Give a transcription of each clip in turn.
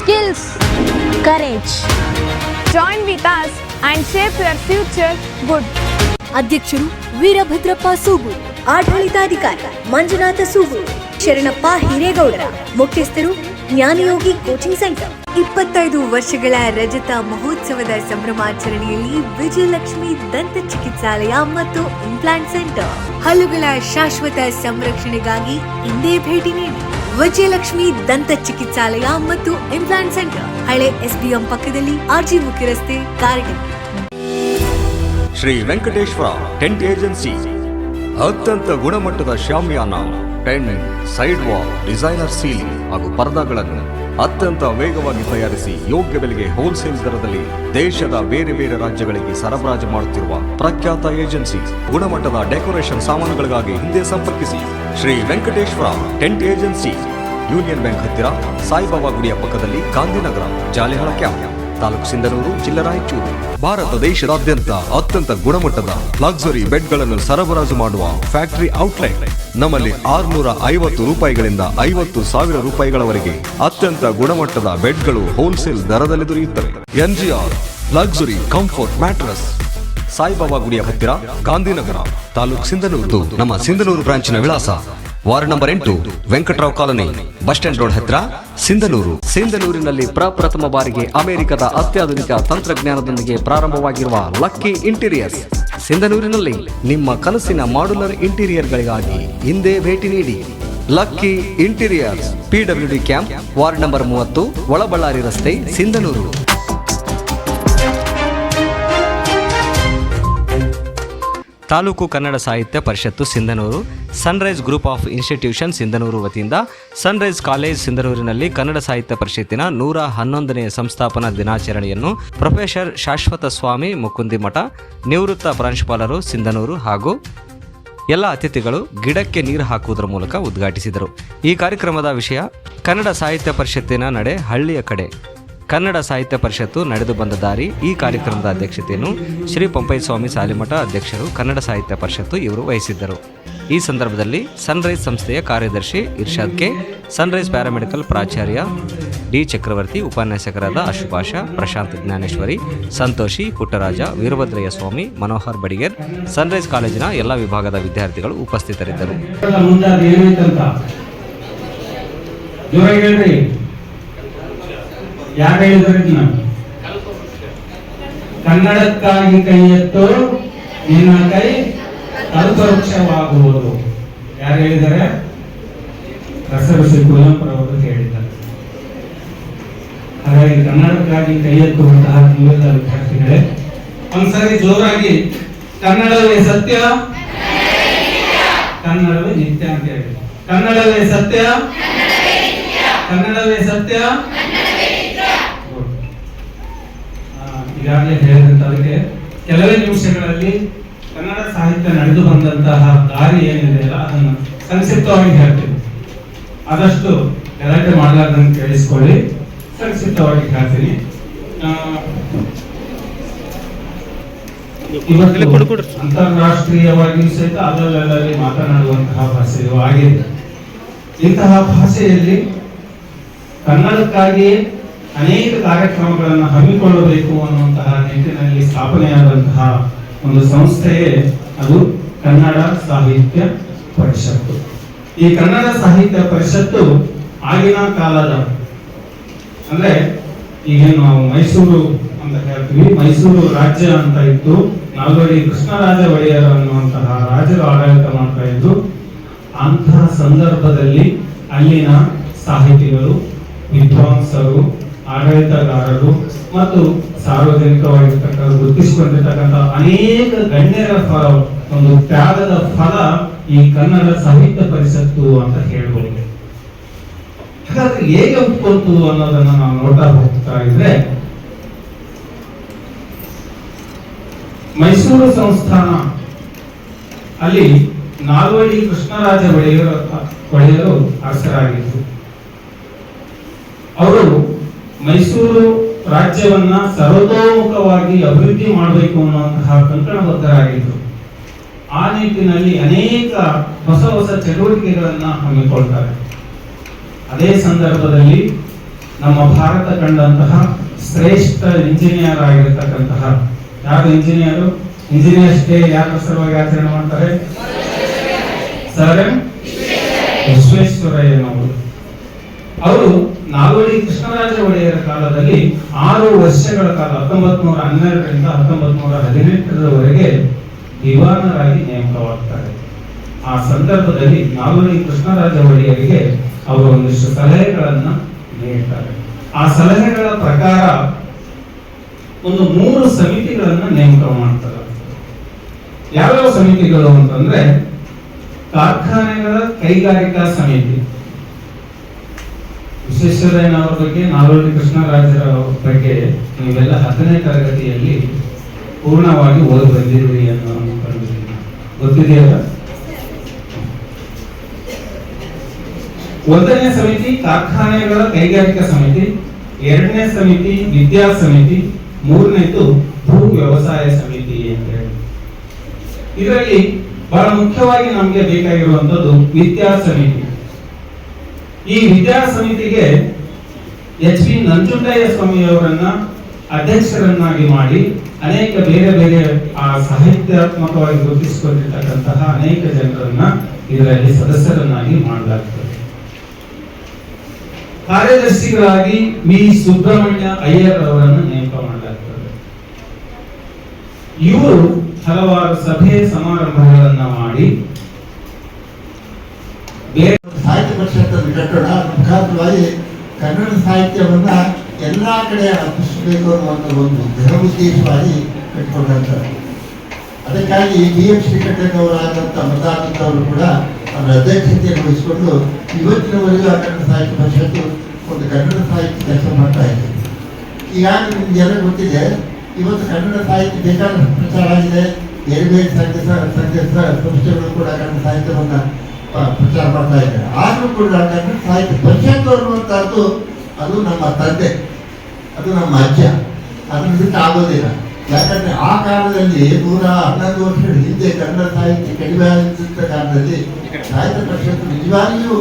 skills, courage. join with us and shape your future good. ಅಧ್ಯಕ್ಷರು ವೀರಭದ್ರಪ್ಪ ಸೂಗು ಆಡಳಿತಾಧಿಕಾರಿ ಮಂಜುನಾಥ ಸೂಗು ಶರಣಪ್ಪ ಹಿರೇಗೌಡರ ಮುಖ್ಯಸ್ಥರು ಜ್ಞಾನಯೋಗಿ coaching centre ಇಪ್ಪತ್ತೈದು ವರ್ಷಗಳ ರಜತ ಮಹೋತ್ಸವದ ಸಂಭ್ರಮಾಚರಣೆಯಲ್ಲಿ ವಿಜಯಲಕ್ಷ್ಮಿ ದಂತ ಚಿಕಿತ್ಸಾಲಯ ಮತ್ತು ಇಂಪ್ಲಾಂಟ್ ಸೆಂಟರ್ ಹಲ್ಲುಗಳ ಶಾಶ್ವತ ಸಂರಕ್ಷಣೆಗಾಗಿ ಇಂದೇ ಭೇಟಿ ನೀಡಿ ವಿಜಯಲಕ್ಷ್ಮಿ ದಂತ ಚಿಕಿತ್ಸಾಲಯ ಮತ್ತು ಇಂಪ್ಲಾಂಟ್ ಸೆಂಟರ್ ಹಳೆ ಎಸ್ಬಿಎಂ ಪಕ್ಕದಲ್ಲಿ ಆರ್ಜಿ ಮುಖ್ಯ ರಸ್ತೆ ಕಾರಟಗಿ ಶ್ರೀ ವೆಂಕಟೇಶ್ವರ ಟೆಂಟ್ ಏಜೆನ್ಸಿ ಅತ್ಯಂತ ಗುಣಮಟ್ಟದ shamiana tent side wall designer ceiling ಹಾಗೂ ಪರದಾಗಳನ್ನು ಅತ್ಯಂತ ವೇಗವಾಗಿ ತಯಾರಿಸಿ ಯೋಗ್ಯ ಬೆಲೆಗೆ ಹೋಲ್ಸೇಲ್ ದರದಲ್ಲಿ ದೇಶದ ಬೇರೆ ಬೇರೆ ರಾಜ್ಯಗಳಿಗೆ ಸರಬರಾಜು ಮಾಡುತ್ತಿರುವ ಪ್ರಖ್ಯಾತ ಏಜೆನ್ಸಿ ಗುಣಮಟ್ಟದ ಡೆಕೋರೇಷನ್ ಸಾಮಾನುಗಳಿಗಾಗಿ ಹಿಂದೆ ಸಂಪರ್ಕಿಸಿ. Shri Venkateshwara tent agency, union bank ಹತ್ತಿರ ಸಾಯಿಬಾಬಾ ಗುಡಿಯ ಪಕ್ಕದಲ್ಲಿ ಗಾಂಧಿನಗರ, ಜಾಲಿಹಳ ಕ್ಯಾಂಪ್, ತಾಲೂಕು ಸಿಂಧನೂರು, ಜಿಲ್ಲಾ ರಾಯಚೂರು. ಭಾರತ ದೇಶದಾದ್ಯಂತ ಅತ್ಯಂತ ಗುಣಮಟ್ಟದ ಲಕ್ಸುರಿ ಬೆಡ್ಗಳನ್ನು ಸರಬರಾಜು ಮಾಡುವ ಫ್ಯಾಕ್ಟರಿ ಔಟ್ಲೆಟ್ ನಮ್ಮಲ್ಲಿ ಆರುನೂರ ಐವತ್ತು ರೂಪಾಯಿಗಳಿಂದ ಐವತ್ತು ಸಾವಿರ ರೂಪಾಯಿಗಳವರೆಗೆ ಅತ್ಯಂತ ಗುಣಮಟ್ಟದ ಬೆಡ್ಗಳು ಹೋಲ್ಸೇಲ್ ದರದಲ್ಲಿ ದೊರೆಯುತ್ತವೆ. NGR luxury comfort mattress Saibaba ಗುಡಿಯ ಹತ್ತಿರ ಗಾಂಧಿನಗರ, ತಾಲೂಕ್ ಸಿಂಧನೂರು, ನಮ್ಮ ಸಿಂಧನೂರು ಬ್ರಾಂಚಿನ ವಿಳಾಸ, ವಾರ್ಡ್ ನಂಬರ್ ಎಂಟು, Venkatarao colony, bus stand road ಹತ್ತಿರ, ಸಿಂಧನೂರು. ಸಿಂಧನೂರಿನಲ್ಲಿ ಪ್ರಪ್ರಥಮ ಬಾರಿಗೆ ಅಮೆರಿಕದ ಅತ್ಯಾಧುನಿಕ ತಂತ್ರಜ್ಞಾನದೊಂದಿಗೆ ಪ್ರಾರಂಭವಾಗಿರುವ ಲಕ್ಕಿ ಇಂಟೀರಿಯರ್ಸ್. ಸಿಂಧನೂರಿನಲ್ಲಿ ನಿಮ್ಮ ಕನಸಿನ ಮಾಡ್ಯುಲರ್ ಇಂಟೀರಿಯರ್ಗಳಿಗಾಗಿ ಹಿಂದೆ ಭೇಟಿ ನೀಡಿ. Lucky interiors PWD camp, ward number ಮೂವತ್ತು, ಒಳಬಳ್ಳಾರಿ ರಸ್ತೆ, Sindhanur. Taluk Kannada Sahitya Parishat Sindhanur sunrise group of institution Sindhanur ವತಿಯಿಂದ ಸನ್ರೈಸ್ ಕಾಲೇಜ್ ಸಿಂಧನೂರಿನಲ್ಲಿ ಕನ್ನಡ ಸಾಹಿತ್ಯ ಪರಿಷತ್ತಿನ ನೂರ ಹನ್ನೊಂದನೆಯ ಸಂಸ್ಥಾಪನಾ ದಿನಾಚರಣೆಯನ್ನು ಪ್ರೊಫೆಸರ್ ಶಾಶ್ವತ ಸ್ವಾಮಿ ಮುಕುಂದಿಮಠ, ನಿವೃತ್ತ ಪ್ರಾಂಶುಪಾಲರು ಸಿಂಧನೂರು ಹಾಗೂ ಎಲ್ಲ ಅತಿಥಿಗಳು ಗಿಡಕ್ಕೆ ನೀರು ಹಾಕುವುದರ ಮೂಲಕ ಉದ್ಘಾಟಿಸಿದರು. ಈ ಕಾರ್ಯಕ್ರಮದ ವಿಷಯ ಕನ್ನಡ ಸಾಹಿತ್ಯ ಪರಿಷತ್ತಿನ ನಡೆ ಹಳ್ಳಿಯ ಕಡೆ. ಕನ್ನಡ ಸಾಹಿತ್ಯ ಪರಿಷತ್ತು ನಡೆದು ಬಂದ ದಾರಿ ಈ ಕಾರ್ಯಕ್ರಮದ ಅಧ್ಯಕ್ಷತೆಯನ್ನು ಶ್ರೀ ಪಂಪೈ ಸ್ವಾಮಿ ಸಾಲಿಮಠ ಅಧ್ಯಕ್ಷರು ಕನ್ನಡ ಸಾಹಿತ್ಯ ಪರಿಷತ್ತು ಇವರು ವಹಿಸಿದ್ದರು. ಈ ಸಂದರ್ಭದಲ್ಲಿ ಸನ್ರೈಸ್ ಸಂಸ್ಥೆಯ ಕಾರ್ಯದರ್ಶಿ ಇರ್ಷಾದ್ ಕೆ ಸನ್ರೈಸ್ ಪ್ಯಾರಾಮೆಡಿಕಲ್ ಪ್ರಾಚಾರ್ಯ ಡಿ ಚಕ್ರವರ್ತಿ, ಉಪನ್ಯಾಸಕರಾದ ಅಶುಭಾಷ, ಪ್ರಶಾಂತ್ ಜ್ಞಾನೇಶ್ವರಿ, ಸಂತೋಷಿ, ಪುಟ್ಟರಾಜ, ವೀರಭದ್ರಯ್ಯ ಸ್ವಾಮಿ, ಮನೋಹರ್ ಬಡಿಗೇರ್ ಸನ್ರೈಸ್ ಕಾಲೇಜಿನ ಎಲ್ಲ ವಿಭಾಗದ ವಿದ್ಯಾರ್ಥಿಗಳು ಉಪಸ್ಥಿತರಿದ್ದರು. ಯಾರು ಹೇಳಿದ್ರೆ ಕನ್ನಡಕ್ಕಾಗಿ ಕೈ ಎತ್ತು ನಿನ್ನ ಕೈ ಕಲ್ಪವೃಕ್ಷವಾಗುವುದು ಯಾರು ಹೇಳಿದ್ದಾರೆ? ರಸಋಷಿ ಅವರು ಹೇಳಿದ್ದಾರೆ. ಹಾಗಾಗಿ ಕನ್ನಡಕ್ಕಾಗಿ ಕೈ ಎತ್ತುವಂತಹ ನೀವೆಲ್ಲ ವಿದ್ಯಾರ್ಥಿಗಳೇ, ಒಂದ್ಸರಿ ಜೋರಾಗಿ, ಕನ್ನಡವೇ ಸತ್ಯ? ಕನ್ನಡವೇ ನಿತ್ಯ ಅಂತ ಹೇಳಿ. ಕನ್ನಡವೇ ಸತ್ಯ? ಕನ್ನಡವೇ ಸತ್ಯ Good. ಆ, ಈಗಾಗಲೇ ಹೇಳಿದಂತ ಅದಕ್ಕೆ ಕೆಲವೇ ನಿಮಿಷಗಳಲ್ಲಿ ಕನ್ನಡ ಸಾಹಿತ್ಯ ನಡೆದು ಬಂದಂತಹ ದಾರಿ ಏನಿದೆ ಅಲ್ಲ, ಅದನ್ನು ಸಂಕ್ಷಿಪ್ತವಾಗಿ ಹೇಳ್ತೀನಿ. ಆದಷ್ಟು ಗಲಾಟೆ ಮಾಡಲಾರ್ದಂಗೆ ಕೇಳಿಸ್ಕೊಳ್ಳಿ. ಸಂಕ್ಷಿಪ್ತವಾಗಿ ಹೇಳ್ತೀನಿ. ಅಂತಾರಾಷ್ಟ್ರೀಯವಾಗಿ ಸಹಿತ ಅದರಲ್ಲಿ ಮಾತನಾಡುವಂತಹ ಭಾಷೆ ಆಗಿದೆ. ಇಂತಹ ಭಾಷೆಯಲ್ಲಿ ಕನ್ನಡಕ್ಕಾಗಿ ಅನೇಕ ಕಾರ್ಯಕ್ರಮಗಳನ್ನು ಹಮ್ಮಿಕೊಳ್ಳಬೇಕು ಅನ್ನುವಂತಹ ನಿಟ್ಟಿನಲ್ಲಿ ಸ್ಥಾಪನೆಯಾದಂತಹ ಒಂದು ಸಂಸ್ಥೆಯೇ ಅದು ಕನ್ನಡ ಸಾಹಿತ್ಯ ಪರಿಷತ್ತು. ಈ ಕನ್ನಡ ಸಾಹಿತ್ಯ ಪರಿಷತ್ತು ಆಗಿನ ಕಾಲದ ಅಂದ್ರೆ ಈಗೇನು ನಾವು ಮೈಸೂರು ಅಂತ ಹೇಳ್ತೀವಿ. ಮೈಸೂರು ರಾಜ್ಯ ಅಂತ ಇತ್ತು ನಾಲ್ವಡಿ ಕೃಷ್ಣರಾಜ ಒಡೆಯರ್ ಅನ್ನುವಂತಹ ರಾಜರು ಆಡಳಿತ ಮಾಡ್ತಾ ಇದ್ದು, ಅಂತಹ ಸಂದರ್ಭದಲ್ಲಿ ಅಲ್ಲಿನ ಸಾಹಿತಿಗಳು, ವಿದ್ವಾಂಸರು ಆಡಳಿತಗಾರರು ಮತ್ತು ಸಾರ್ವಜನಿಕವಾಗಿರ್ತಕ್ಕಂಥ, ಗುರುತಿಸಿಕೊಂಡಿರ್ತಕ್ಕಂಥ ಅನೇಕ ಗಣ್ಯರ ಫಲ, ಒಂದು ತ್ಯಾಗದ ಫಲ ಈ ಕನ್ನಡ ಸಾಹಿತ್ಯ ಪರಿಷತ್ತು ಅಂತ ಹೇಳ್ಬೋದು. ಹಾಗಾದ್ರೆ ಹೇಗೆ ಉಟ್ಕೊಳ್ತು ಅನ್ನೋದನ್ನ ನಾವು ನೋಡ್ತಾ ಹೋಗ್ತಾ ಇದ್ರೆ, ಮೈಸೂರು ಸಂಸ್ಥಾನ ಅಲ್ಲಿ ನಾಲ್ವಡಿ ಕೃಷ್ಣರಾಜ ಒಡೆಯರು ಒಡೆಯರು ಅರಸರಾಗಿದ್ರು. ಅವರು ಮೈಸೂರು ರಾಜ್ಯವನ್ನ ಸರ್ವತೋಮುಖವಾಗಿ ಅಭಿವೃದ್ಧಿ ಮಾಡಬೇಕು ಅನ್ನುವಂತಹ ಕಂಕಣಬದ್ಧರಾಗಿದ್ದರು ಆ ನಿಟ್ಟಿನಲ್ಲಿ ಅನೇಕ ಹೊಸ ಹೊಸ ಚಟುವಟಿಕೆಗಳನ್ನ ಹಮ್ಮಿಕೊಳ್ತಾರೆ. ಅದೇ ಸಂದರ್ಭದಲ್ಲಿ ನಮ್ಮ ಭಾರತ ಕಂಡಂತಹ ಶ್ರೇಷ್ಠ ಇಂಜಿನಿಯರ್ ಆಗಿರತಕ್ಕಂತಹ, ಯಾರು ಇಂಜಿನಿಯರು? ಇಂಜಿನಿಯರ್ಸ್ ಡೇ ಯಾರ ಸಲುವಾಗಿ ಆಚರಣೆ ಮಾಡ್ತಾರೆ? ಸರ್ ಎಂ ವಿಶ್ವೇಶ್ವರಯ್ಯನವರು. ಅವರು ನಾಲ್ವಡಿ ಕೃಷ್ಣರಾಜ ಒಡೆಯರ ಕಾಲದಲ್ಲಿ ಆರು ವರ್ಷಗಳ ಕಾಲ ಹತ್ತೊಂಬತ್ ನೂರ ಹನ್ನೆರಡರಿಂದ ಹತ್ತೊಂಬತ್ ನೂರ ಹದಿನೆಂಟರವರೆಗೆ ದಿವಾನರಾಗಿ ನೇಮಕವಾಗ್ತಾರೆ. ಆ ಸಂದರ್ಭದಲ್ಲಿ ನಾಲ್ವಡಿ ಕೃಷ್ಣರಾಜ ಒಡೆಯರಿಗೆ ಅವರು ಒಂದಿಷ್ಟು ಸಲಹೆಗಳನ್ನ ನೀಡ್ತಾರೆ. ಆ ಸಲಹೆಗಳ ಪ್ರಕಾರ ಒಂದು ಮೂರು ಸಮಿತಿಗಳನ್ನ ನೇಮಕ ಮಾಡ್ತಾರೆ. ಯಾವ್ಯಾವ ಸಮಿತಿಗಳು ಅಂತಂದ್ರೆ, ಕಾರ್ಖಾನೆಗಳ ಕೈಗಾರಿಕಾ ಸಮಿತಿ. ವಿಶ್ವೇಶ್ವರಯ್ಯನವರ ಬಗ್ಗೆ ನಾಲ್ವಡಿ ಕೃಷ್ಣರಾಜರ ಬಗ್ಗೆ ನೀವೆಲ್ಲ ಹತ್ತನೇ ತರಗತಿಯಲ್ಲಿ ಪೂರ್ಣವಾಗಿ ಓದಿ ಅನ್ಕೊಂಡಿದ್ದೀನಿ ಗೊತ್ತಿದೆಯಲ್ಲ? ಒಂದನೇ ಸಮಿತಿ ಕಾರ್ಖಾನೆಗಳ ಕೈಗಾರಿಕಾ ಸಮಿತಿ, ಎರಡನೇ ಸಮಿತಿ ವಿದ್ಯಾ ಸಮಿತಿ, ಮೂರನೇದು ಭೂ ವ್ಯವಸಾಯ ಸಮಿತಿ ಅಂತ ಹೇಳಿ. ಇದರಲ್ಲಿ ಬಹಳ ಮುಖ್ಯವಾಗಿ ನಮಗೆ ಬೇಕಾಗಿರುವಂತದ್ದು ವಿದ್ಯಾ ಸಮಿತಿ. ಈ ವಿದ್ಯಾ ಸಮಿತಿಗೆ ಎಚ್ ಪಿ ನಂಜುಂಡಯ್ಯ ಸ್ವಾಮಿಯವರನ್ನ ಅಧ್ಯಕ್ಷರನ್ನಾಗಿ ಮಾಡಿ ಅನೇಕ ಬೇರೆ ಬೇರೆ, ಆ, ಸಾಹಿತ್ಯಾತ್ಮಕವಾಗಿ ಗುರುತಿಸಿಕೊಂಡಿರ್ತಕ್ಕಂತಹ ಅನೇಕ ಜನರನ್ನ ಇದರಲ್ಲಿ ಸದಸ್ಯರನ್ನಾಗಿ ಮಾಡಲಾಗ್ತದೆ. ಕಾರ್ಯದರ್ಶಿಗಳಾಗಿ ವಿ ಸುಬ್ರಹ್ಮಣ್ಯ ಅಯ್ಯರ್ ಅವರನ್ನು ನೇಮಕ ಮಾಡಲಾಗುತ್ತದೆ ಇವರು ಹಲವಾರು ಸಭೆ ಸಮಾರಂಭಗಳನ್ನ ಮಾಡಿ ಬೇರೆ ಸಾಹಿತ್ಯ ಪರಿಷತ್ತನ್ನು ಕಟ್ಟೋಣ ಮುಖಾಂತರವಾಗಿ ಕನ್ನಡ ಸಾಹಿತ್ಯವನ್ನ ಎಲ್ಲ ಕಡೆ ಅರ್ಪಿಸಬೇಕು ಅನ್ನುವಂಥ ಒಂದು ದೃಢ ಉದ್ದೇಶವಾಗಿ ಕಟ್ಟಿಕೊಂಡಂತಾರೆ ಅದಕ್ಕಾಗಿ ಬಿ ಎಂ ಶ್ರೀಕಂಠಯ್ಯನವರಾದಂಥ ಮತಾನಂದವರು ಕೂಡ ಅವರ ಅಧ್ಯಕ್ಷತೆಯನ್ನು ವಹಿಸಿಕೊಂಡು ಇವತ್ತಿನವರೆಗೂ ಆ ಕನ್ನಡ ಸಾಹಿತ್ಯ ಪರಿಷತ್ತು ಒಂದು ಕನ್ನಡ ಸಾಹಿತ್ಯ ಕೆಲಸ ಮಾಡ್ತಾ ಇದೆ. ಈಗಾಗಲೇ ನಿಮಗೆಲ್ಲ ಗೊತ್ತಿದೆ, ಇವತ್ತು ಕನ್ನಡ ಸಾಹಿತ್ಯ ಬೇಕಾದ ಪ್ರಚಾರ ಆಗಿದೆ. ಬೇರೆ ಬೇರೆ ಸಂಘ ಸಂಘ ಸಂಸ್ಥೆಗಳು ಕೂಡ ಕನ್ನಡ ಸಾಹಿತ್ಯವನ್ನ ಪ್ರಚಾರ ಮಾಡ್ತಾ ಇದ್ದಾರೆ. ಆದರೂ ಕೂಡ ಸಾಹಿತ್ಯ ಪರಿಷತ್ತು ಅನ್ನುವಂಥದ್ದು ಅದು ನಮ್ಮ ತಂದೆ, ಅದು ನಮ್ಮ ಅಜ್ಜ. ಅದನ್ನು ಬಿಟ್ಟು ಆಗೋದಿಲ್ಲ ಯಾಕಂದ್ರೆ ಆ ಕಾಲದಲ್ಲಿ ನೂರ ಹನ್ನೊಂದು ವರ್ಷಗಳ ಹಿಂದೆ ಕನ್ನಡ ಸಾಹಿತ್ಯ ಕಡಿಮೆ ಆಗಿದ್ದ ಕಾಲದಲ್ಲಿ ಸಾಹಿತ್ಯ ಪರಿಷತ್ತು ನಿಜವಾಗಿಯೂ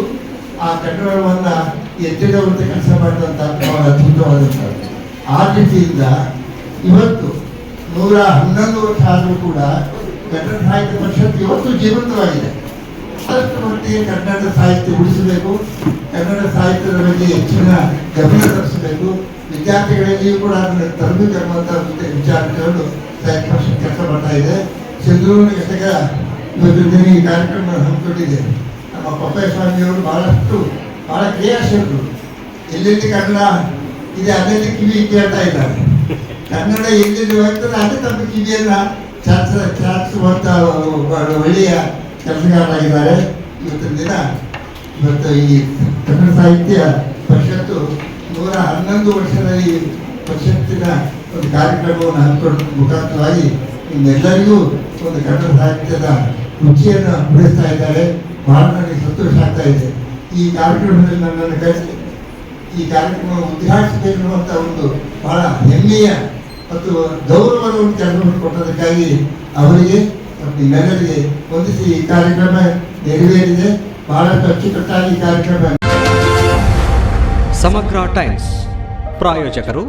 ಆ ಕನ್ನಡವನ್ನ ಎತ್ತಿಡುವಂತೆ ಕೆಲಸ ಮಾಡಿದಂಥ ಬಹಳ ಅದ್ಭುತವಾದಂಥದ್ದು ಆ ರೀತಿಯಿಂದ ಇವತ್ತು ನೂರ ಹನ್ನೊಂದು ವರ್ಷ ಆದರೂ ಕೂಡ ಕನ್ನಡ ಸಾಹಿತ್ಯ ಪರಿಷತ್ತು ಇವತ್ತು ಜೀವಂತವಾಗಿದೆ. ಮಟ್ಟಿಗೆ ಕನ್ನಡ ಸಾಹಿತ್ಯ ಉಳಿಸಬೇಕು, ಕನ್ನಡ ಸಾಹಿತ್ಯದ ಬಗ್ಗೆ ಹೆಚ್ಚಿನ ಗಮನ ಹರಿಸಬೇಕು. ವಿದ್ಯಾರ್ಥಿಗಳಲ್ಲಿಯೂ ಕೂಡ ಅದನ್ನು ತರಬೇಕು ಎಂಬಂತ ಒಂದು ವಿಚಾರ ಇಟ್ಕೊಂಡು ಸಾಹಿತ್ಯ ಪರಿಷತ್ ಕೆಲಸ ಮಾಡ್ತಾ ಇದೆ. ಚಂದ್ರೂರಿನ ಘಟಕ ಈ ಕಾರ್ಯಕ್ರಮ ಹಮ್ಮಿಕೊಂಡಿದೆ. ನಮ್ಮ ಪಪ್ಪಯ್ಯ ಸ್ವಾಮಿಯವರು ಬಹಳಷ್ಟು, ಬಹಳ ಕ್ರಿಯಾಶೀಲರು. ಎಲ್ಲೆಲ್ಲಿ ಕನ್ನಡ ಇದೆ ಅದರಲ್ಲಿ ಕಿವಿ ಕೇಳ್ತಾ ಇದ್ದಾರೆ. ಕನ್ನಡ ಎಲ್ಲೆಲ್ಲಿ ಹೋಗ್ತದೆ, ಅದೇ ತಮ್ಮ ಕಿವಿಯನ್ನು ಚಾಚ ಚಾಚಿಸುವಂತ ಒಳ್ಳೆಯ ಮಾಡಿದ್ದಾರೆ. ಇವತ್ತಿನ ದಿನ ಇವತ್ತು ಈ ಕನ್ನಡ ಸಾಹಿತ್ಯ ಪರಿಷತ್ತು ನೂರ ಹನ್ನೊಂದು ವರ್ಷದ ಈ ಪರಿಷತ್ತಿನ ಒಂದು ಕಾರ್ಯಕ್ರಮವನ್ನು ಹಮ್ಮಿಕೊಂಡು ಮುಖಾಂತರವಾಗಿ ನಿಮ್ಮೆಲ್ಲರಿಗೂ ಒಂದು ಕನ್ನಡ ಸಾಹಿತ್ಯದ ರುಚಿಯನ್ನು ಬಿಡಿಸ್ತಾ ಇದ್ದಾರೆ. ಬಹಳ ನನಗೆ ಸಂತೋಷ ಆಗ್ತಾ ಇದೆ. ಈ ಕಾರ್ಯಕ್ರಮದಲ್ಲಿ ನನ್ನನ್ನು ಕರೆಸಿ, ಈ ಕಾರ್ಯಕ್ರಮ ಉದ್ಘಾಟಿಸಬೇಕನ್ನುವಂಥ ಒಂದು ಬಹಳ ಹೆಮ್ಮೆಯ ಮತ್ತು ಗೌರವದ ಒಂದು ಕೆಲಸವನ್ನು ಕೊಟ್ಟದಕ್ಕಾಗಿ ಅವರಿಗೆ ಮತ್ತು ಇವೆಲ್ಲರಿಗೆ ಹೊಂದಿಸಿ ಈ ಕಾರ್ಯಕ್ರಮ ನೆರವೇರಿದೆ. ಬಹಳಷ್ಟು ಅಚ್ಚುಕಟ್ಟಾಗಿ ಈ ಕಾರ್ಯಕ್ರಮ ಸಮಗ್ರ ಟೈಮ್ಸ್ ಪ್ರಾಯೋಜಕರು.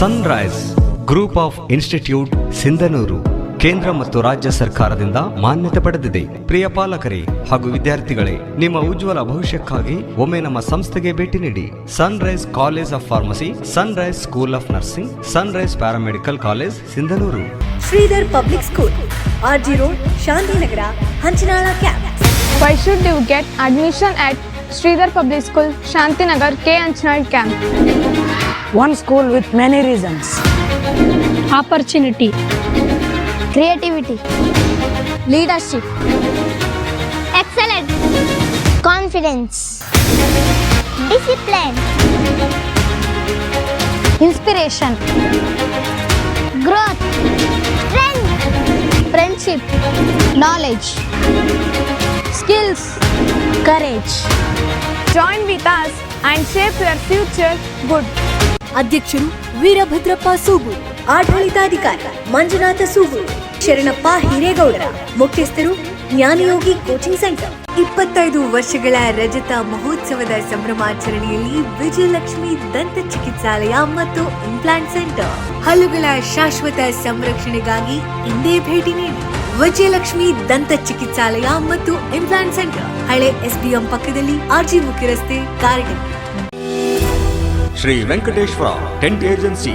Sunrise group of institute Sindhanur ಕೇಂದ್ರ ಮತ್ತು ರಾಜ್ಯ ಸರ್ಕಾರದಿಂದ ಮಾನ್ಯತೆ ಪಡೆದಿದೆ. ಪ್ರಿಯ ಪಾಲಕರೇ ಹಾಗೂ ವಿದ್ಯಾರ್ಥಿಗಳೇ ನಿಮ್ಮ ಉಜ್ವಲ ಭವಿಷ್ಯಕ್ಕಾಗಿ ಒಮ್ಮೆ ನಮ್ಮ ಸಂಸ್ಥೆಗೆ ಭೇಟಿ ನೀಡಿ. Sunrise college of pharmacy sunrise school of nursing sunrise paramedical college Sindhanur Shridhar public school RG road Shantinagar Hanchinal camp. Why should you get admission at Shridhar public school Shantinagar K Anchanal camp one school with many reasons Opportunity. Creativity. Leadership. Excellence. Confidence. Discipline. Inspiration. Growth. Strength. Friendship. Knowledge. Skills. Courage. Join with us and shape your future good. ಅಧ್ಯಕ್ಷರು ವೀರಭದ್ರಪ್ಪ ಸೂಗು ಆಡಳಿತಾಧಿಕಾರಿ ಮಂಜುನಾಥ ಸೂಗು ಶರಣಪ್ಪ ಹಿರೇಗೌಡರ ಮುಖ್ಯಸ್ಥರು, ಜ್ಞಾನಯೋಗಿ coaching centre. ಇಪ್ಪತ್ತೈದು ವರ್ಷಗಳ ರಜತ ಮಹೋತ್ಸವದ ಸಂಭ್ರಮಾಚರಣೆಯಲ್ಲಿ ವಿಜಯಲಕ್ಷ್ಮಿ ದಂತ ಚಿಕಿತ್ಸಾಲಯ ಮತ್ತು implant centre ಹಲ್ಲುಗಳ ಶಾಶ್ವತ ಸಂರಕ್ಷಣೆಗಾಗಿ ಇಂದೇ ಭೇಟಿ ನೀಡಿ ವಿಜಯಲಕ್ಷ್ಮಿ ದಂತ ಚಿಕಿತ್ಸಾಲಯ ಮತ್ತು ಇಂಪ್ಲಾಂಟ್ ಸೆಂಟರ್ ಹಳೆ ಎಸ್ಬಿಎಂ ಪಕ್ಕದಲ್ಲಿ ಆರ್ಜಿ ಮುಖ್ಯ ರಸ್ತೆ ಕಾರಟಗಿ ಶ್ರೀ ವೆಂಕಟೇಶ್ವರ ಟೆಂಟ್ ಏಜೆನ್ಸಿ.